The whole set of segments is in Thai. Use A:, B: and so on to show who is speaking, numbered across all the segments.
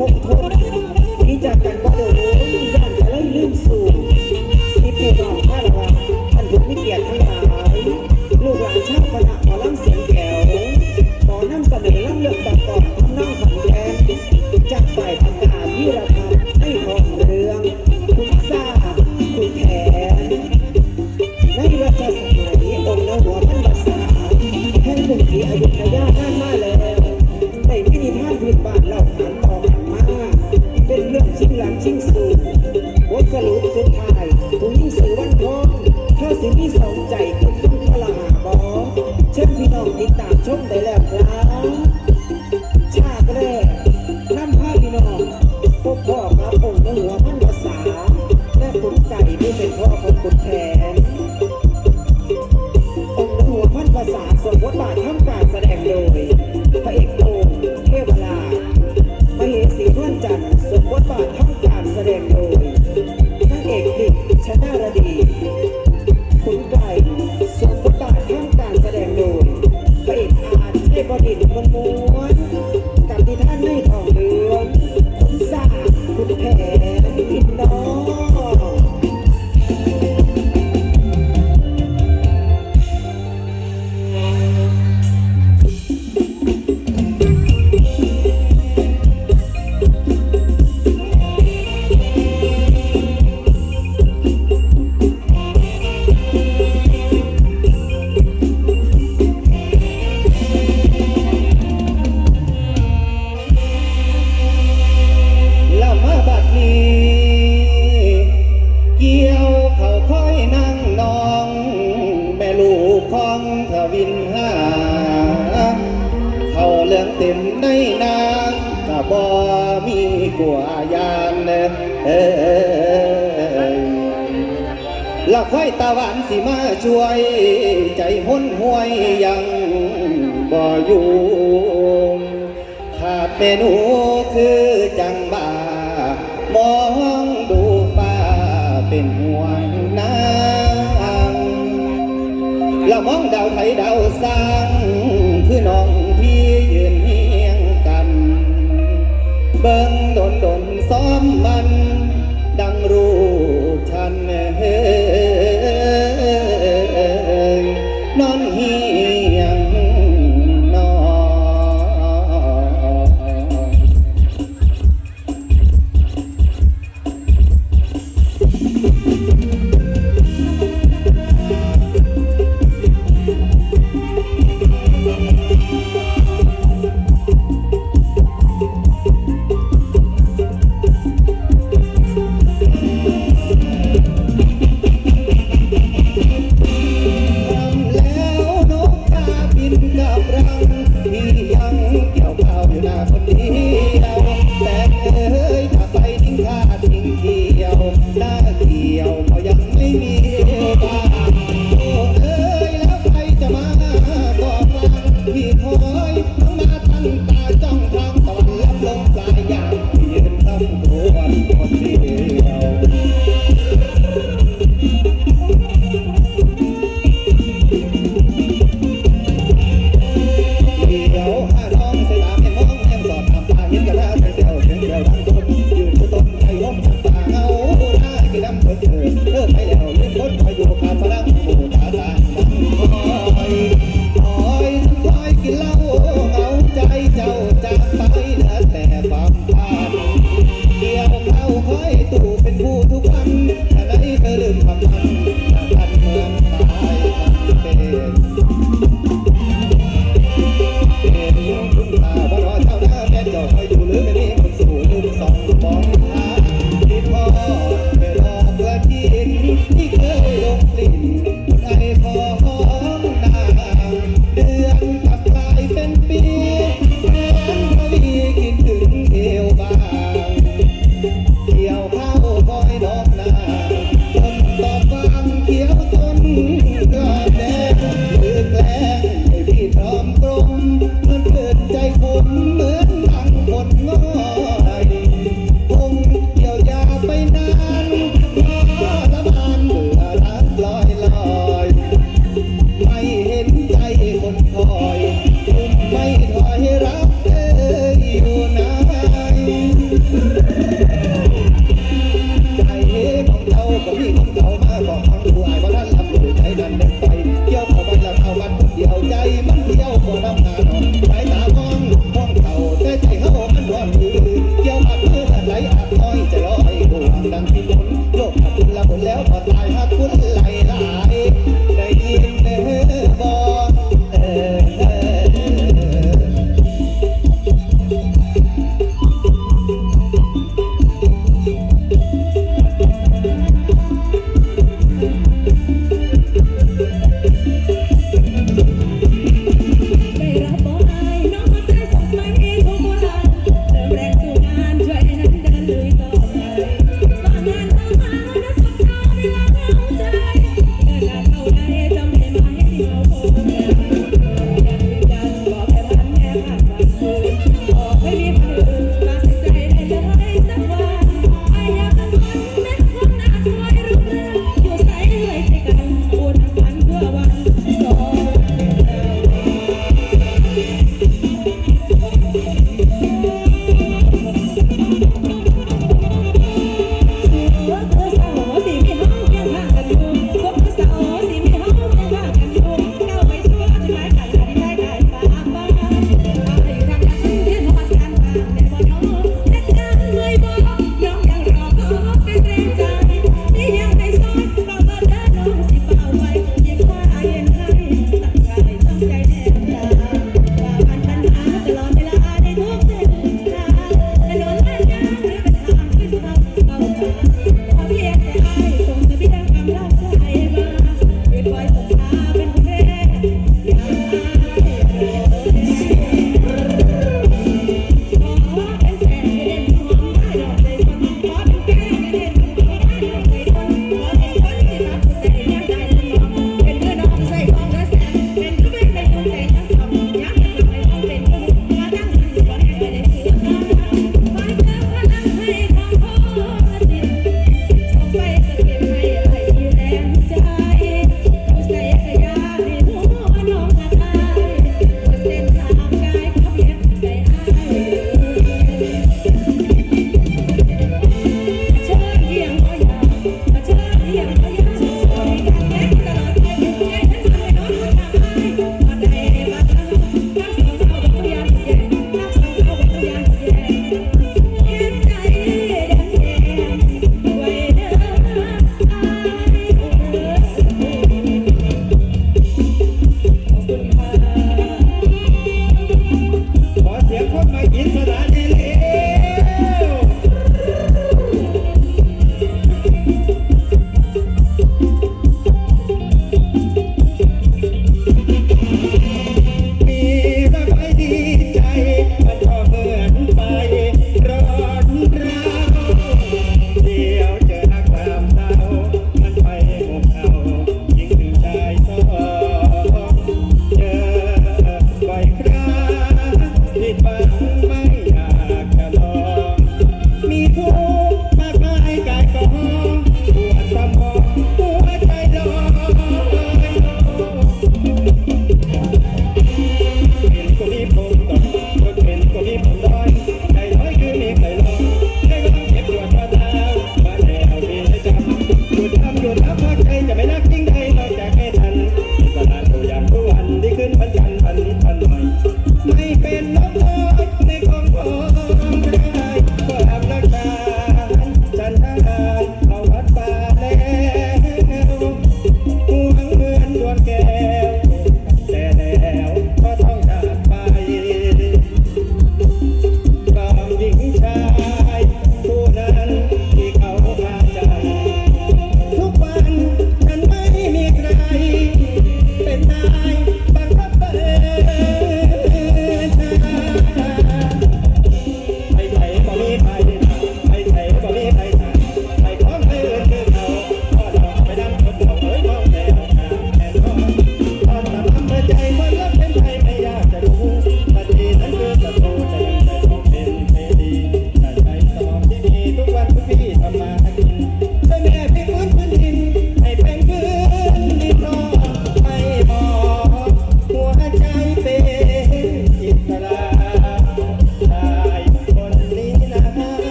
A: พุ่งพุ่งที่จากกันก็เดิน สีบทสรุปสุดท้ายผู้หญิงสีวันทองเธอสิมีสองใจคุณต้องทรหาบอเช่นพี่น้องติดตามชมได้แล้วครับ ช่วย
B: ใจห้นห้วยยังบ่อยู่ขาดเมนูคือจังบ่ามองดูฟ้าเป็นห่วงนางเรามองดาวไทยดาวสร้างคือน้องพี่ยืนเฮียงกัน เบิ้งดนดนซ้อมมันดังรู้ฉันเฮ ทิ้งเดียวหน้าเดียว ให้เหล่าเล่นพ้นพายุการมาแล้ว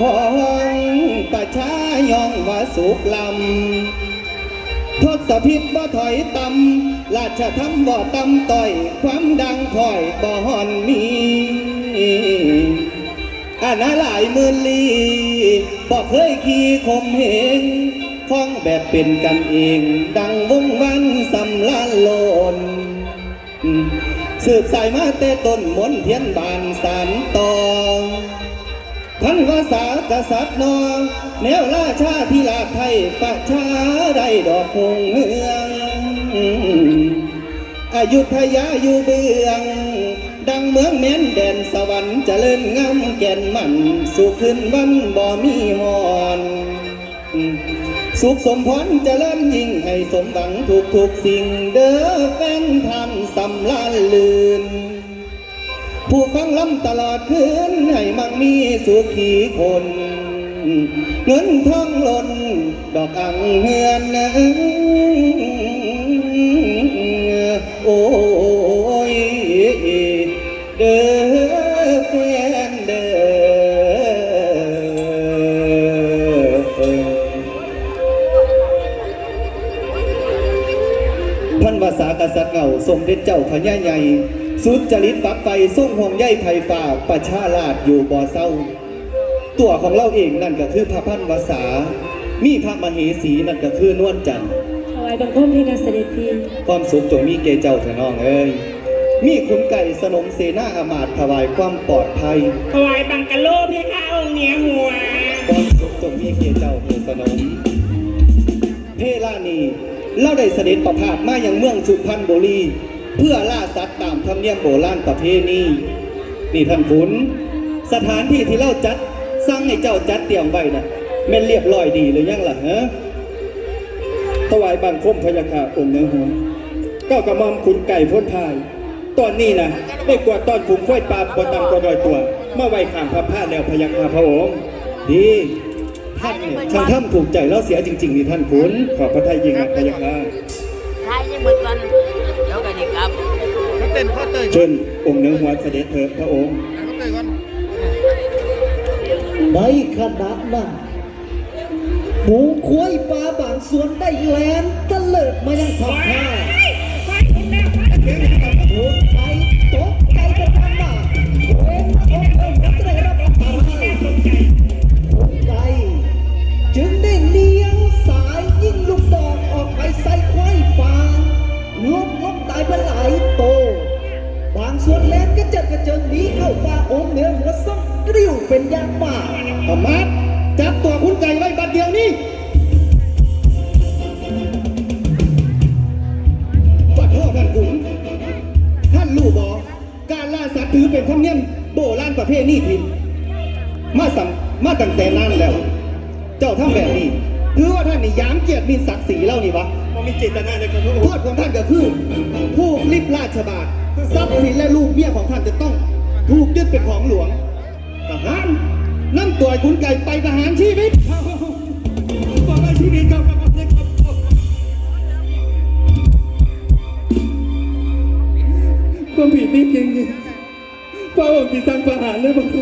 B: ของประชายองว่าสุกลำทศพิษบ่ถอยตำราชธรรมบ่ตำต่อย ความดังพ่อยบ่หอนมีอาณาหลายมื่นลีบ่เคยขี่คมเหงคล้องแบบเป็นกันเอง ดังวงวันสำลันโลน สืบสายมาเตต้นมนเทียนบานสันต่ ทั้งภาษากษัตริย์นองแนวราชาที่ลาไทยประชาได้ดอกคงเมืองอายุทยาอยู่เบือง ดังเมืองแม่นแดนสวรรค์เจริญงามแก่นมันสุขขึ้นวันบ่มีหอนสุขสมพรจะเริ่มยิ่งให้สมหวังทุกทุกสิ่งเด้อแฟนทันสำลันลื่น ผู้ฟังล้ำตลอดคืนให้มังมีสุขีคน เงินทองหล่นดอกอังเฮือนโอ้ยเด้อเพื่อนเด้อพันภาษากษัตริย์เก่าทรงเด็ดเจ้าพญาใหญ่ สุดจริตฝักไฟส่งห่วงใยไผ่ฝ่าประชาราชอยู่บ่อเศร้า ตัวของเราเองนั่นก็คือพระพันวษา มีพระมเหสีนั่นก็คือนวลจันทร์
C: ถวายบังคมเพคะเสด็จพี่
B: ความสุขจงมีเกเจ้าเถอะน้องเอ้ยมีขุนไก่สนมเสนาอามาตย์ถวายความปลอดภัย
D: ถวายบังกะโลเพคะองค์เหนียหัว
B: ความสุขจงมีเกเจ้าเถอะสนมเพลานีเล่าได้เสด็จประพาสมายังเมืองสุพรรณบุรี เพื่อล่าสัตว์ตามธรรมเนียมโบราณประเพณีนี่ท่านขุน สถานที่ที่เล่าจัดสร้างให้เจ้าจัดเตรียมไว้น่ะแม่นเรียบร้อยดีหรือยังล่ะฮะ
E: ถวายบังคมพยาคาองค์เนื้อหัวก็กระหม่อมขุนไก่พ้นพาย ตอนนี้นะได้กวาดต้อนฝูงควายปลาบนตำกระดอยตัวเมื่อไว้ข้ามพระพาแล้วพยาคาพระองค์
B: ดีท่านเนี่ยช่างทำถูกใจแล้วเสียจริงๆนี่ท่านขุน
E: ขอบพระทัยยิ่งนะพยาคา
F: ท้ายยังเหมือนกัน เดี๋ยวกันอีกครับ
E: เชิญองค์เนื้อหัวเสด็จเถิดพระองค์
A: ในขณะนั้นฝูงควายปลาบางส่วนได้แลนตะเลิดมายังทับผ้าถูกใจตกใจกันทั้งหน้าเว้นอกเอ้ยจะได้รับอันตรายถูกใจจึงได้เลี้ยงสายยิงลูกดอกออกไปใส่ควายป่าล้มล้มตายไปหลายโต บางส่วนแลนก็เจิดกระเจิงหนีเข้าป่าองค์เหนือหัวซ่องกริ้วเป็นยางมาก
B: อามาตย์จับตัวขุนไก่ไว้บัดเดียวนี้ปัดพ่อท่านขุนท่านรู้บอการล่าสัตว์ถือเป็นธรรมเนียมโบราณประเพณีถิ่นมาสัมมาตั้งแต่นานแล้ว เจ้าทำแบบนี้ถือว่าท่านนี่ยามเกียรติมีศักดิ์ศรีเล่านี่วะ
E: มีเจตนาในการพระอง
B: โทษของท่านก็คือ ผู้ลิบราชบาททรัพย์สินและลูกเมียของท่านจะต้อง ถูกยึดเป็นของหลวงทหารนำตัวไอ้ขุนไก่ไปประหารชีวิต
E: ขอให้ชีวิตกับกับเด็กครับความผิดนี้เพียงนี้พระองค์ที่สร้างประหารเลยบอกคว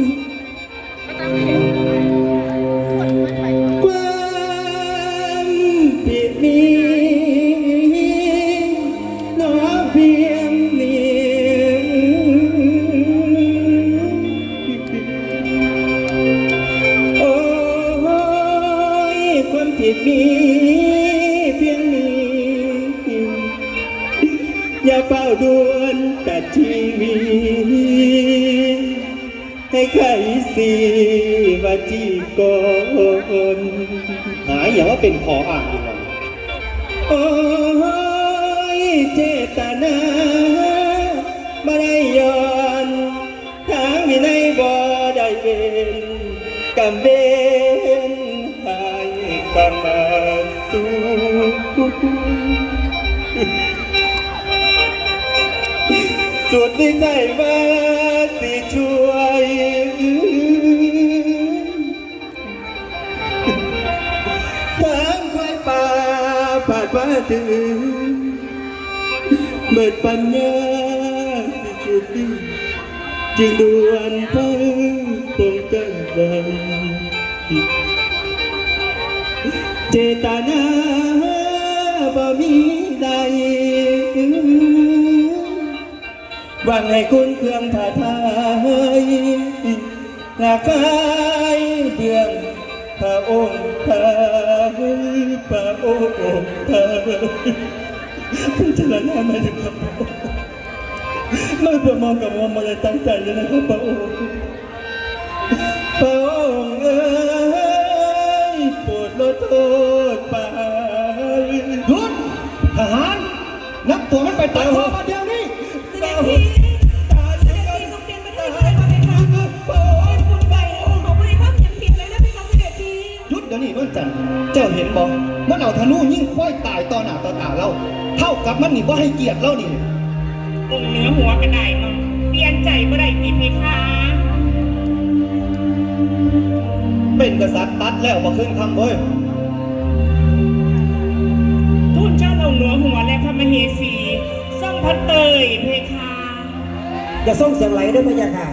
E: ความผิดมีเพียงนี้ อย่าเฝ้าดวนตัดชีวิตให้ใครสิว่าจีก่อน
B: หายอย่าว่าเป็นขออ่าง
E: สูสุดที่ใจว่าสิช่วยทางควายป่าผ่านมาถึงเบิดปัญญาสิชุดดีจึงดวนเพังป้องกัน เจตนาบ่มีใดหวังให้คุณเครื่องผ่าทายหากกายเบื้องพระองค์พระคือพระองค์พระพิจารณามาถึงครับไม่ประมองกับว่ามาเลยตั้งใจเลยนะครับพระองค์ โปรดลดโทษไป
B: หยุดทหาร นับตัวมันไปตัดคอมาเดียวนี้
C: เสด็จพี่เสด็จพี่ทรงเปลี่ยนประเทศไทยมาเป็นทางโอ้ยคุณไก่ขอบุรีภาพยังผิดเลยนะพี่คะเสด็จพี่
B: หยุดเดี๋ยวนี้นวลจันทร์เจ้าเห็นบ่มันเอาธนูยิ่งควายตายต่อหน้าต่อตาเราเท่ากับมันนี่บ่ให้เกียรติเรานี่
D: องค์เหนือหัวกระไดมั้งเปลี่ยนใจบ่ได้ตีเพคะ
B: เป็นกษัตริย์ตัดแล้วมาขึ้นคำเว้ย
D: ทูลวงค์เหนือหัวและพระมเหสีส่งพระเตยเพคะ
A: อย่าส่งเสียงไหลด้วยพะยะค่ะ